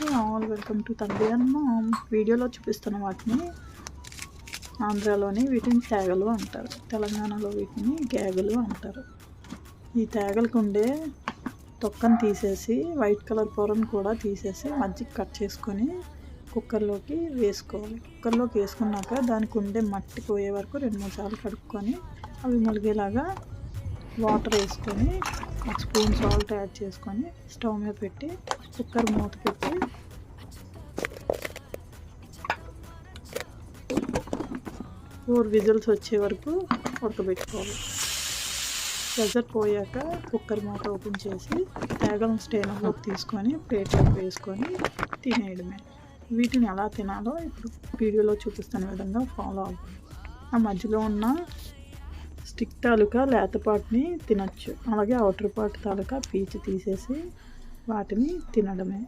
To all welcome to తండ్రి అన్న వీడియోలో చూపిస్తున్న వాటిని ఆంధ్రాలోని వీటిని తేగలు అంటారు. తెలంగాణలో వీటిని గేగలు అంటారు. ఈ తేగలకు ఉండే తొక్కను తీసేసి వైట్ కలర్ పొరను కూడా తీసేసి మజ్జిగ కట్ చేసుకొని కుక్కర్లోకి వేసుకోవాలి. కుక్కర్లోకి వేసుకున్నాక దానికి ఉండే మట్టి పోయే వరకు రెండు మూడు సార్లు కడుక్కొని అవి ములిగేలాగా వాటర్ వేసుకొని ఒక స్పూన్ సాల్ట్ యాడ్ చేసుకొని స్టవ్ మీద పెట్టి కుక్కర్ మూత పెట్టి ఫోర్ విజిల్స్ వచ్చే వరకు ఉడకబెట్టుకోవాలి. ప్రెజర్ పోయాక కుక్కర్ మూత ఓపెన్ చేసి తేగలను స్టేనర్లోకి తీసుకొని ప్లేట్లోకి వేసుకొని తినేయడమే. వీటిని ఎలా తినాలో ఇప్పుడు వీడియోలో చూపిస్తున్న విధంగా ఫాలో అవ్వాలి ఆ మధ్యలో ఉన్న స్టిక్ తాలూకా లేతపాటుని తినచ్చు. అలాగే అవుటర్ పార్ట్ తాలూకా పీచు తీసేసి వాటిని తినడమే.